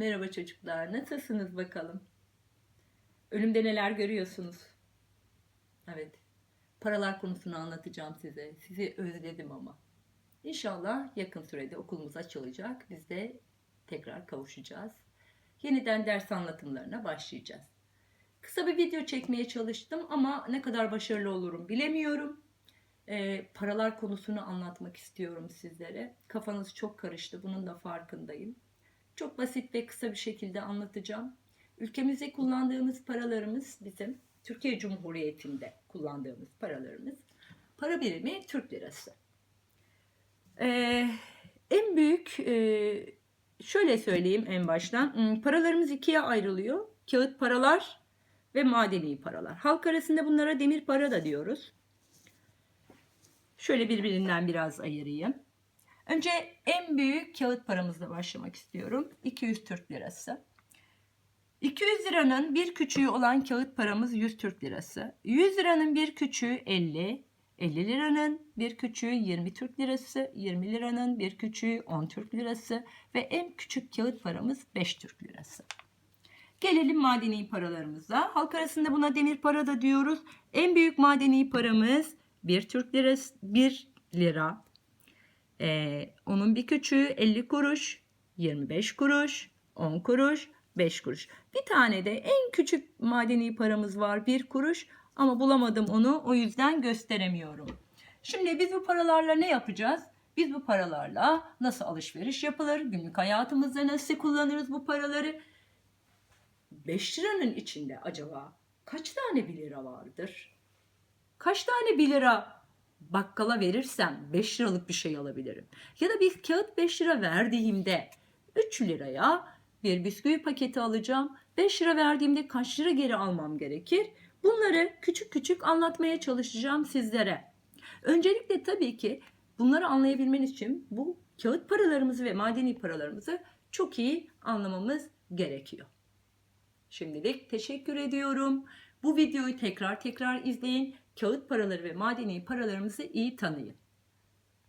Merhaba çocuklar, nasılsınız bakalım? Önümde neler görüyorsunuz? Evet, paralar konusunu anlatacağım size. Sizi özledim ama. İnşallah yakın sürede okulumuz açılacak. Biz de tekrar kavuşacağız. Yeniden ders anlatımlarına başlayacağız. Kısa bir video çekmeye çalıştım ama ne kadar başarılı olurum bilemiyorum. Ee, paralar konusunu anlatmak istiyorum sizlere. Kafanız çok karıştı, bunun da farkındayım. Çok basit ve kısa bir şekilde anlatacağım. Ülkemizde kullandığımız paralarımız bizim Türkiye Cumhuriyeti'nde kullandığımız paralarımız. Para birimi Türk lirası. Ee, en büyük e, şöyle söyleyeyim en baştan. Hmm, Paralarımız ikiye ayrılıyor. Kağıt paralar ve madeni paralar. Halk arasında bunlara demir para da diyoruz. Şöyle birbirinden biraz ayırayım. Önce en büyük kağıt paramızla başlamak istiyorum. 200 Türk lirası. 200 liranın bir küçüğü olan kağıt paramız 100 Türk lirası. 100 liranın bir küçüğü 50. 50 liranın bir küçüğü 20 Türk lirası. 20 liranın bir küçüğü 10 Türk lirası. Ve en küçük kağıt paramız 5 Türk lirası. Gelelim madeni paralarımıza. Halk arasında buna demir para da diyoruz. En büyük madeni paramız 1 Türk lirası, 1 lira. Ee, onun bir küçüğü 50 kuruş, 25 kuruş, 10 kuruş, 5 kuruş. Bir tane de en küçük madeni paramız var 1 kuruş ama bulamadım onu o yüzden gösteremiyorum. Şimdi biz bu paralarla ne yapacağız? Biz bu paralarla nasıl alışveriş yapılır? Günlük hayatımızda nasıl kullanırız bu paraları? 5 liranın içinde acaba kaç tane 1 lira vardır? Kaç tane 1 lira bakkala verirsem 5 liralık bir şey alabilirim. Ya da bir kağıt 5 lira verdiğimde 3 liraya bir bisküvi paketi alacağım. 5 lira verdiğimde kaç lira geri almam gerekir? Bunları küçük küçük anlatmaya çalışacağım sizlere. Öncelikle tabii ki bunları anlayabilmeniz için bu kağıt paralarımızı ve madeni paralarımızı çok iyi anlamamız gerekiyor. Şimdilik teşekkür ediyorum. Bu videoyu tekrar tekrar izleyin. Kağıt paraları ve madeni paralarımızı iyi tanıyın.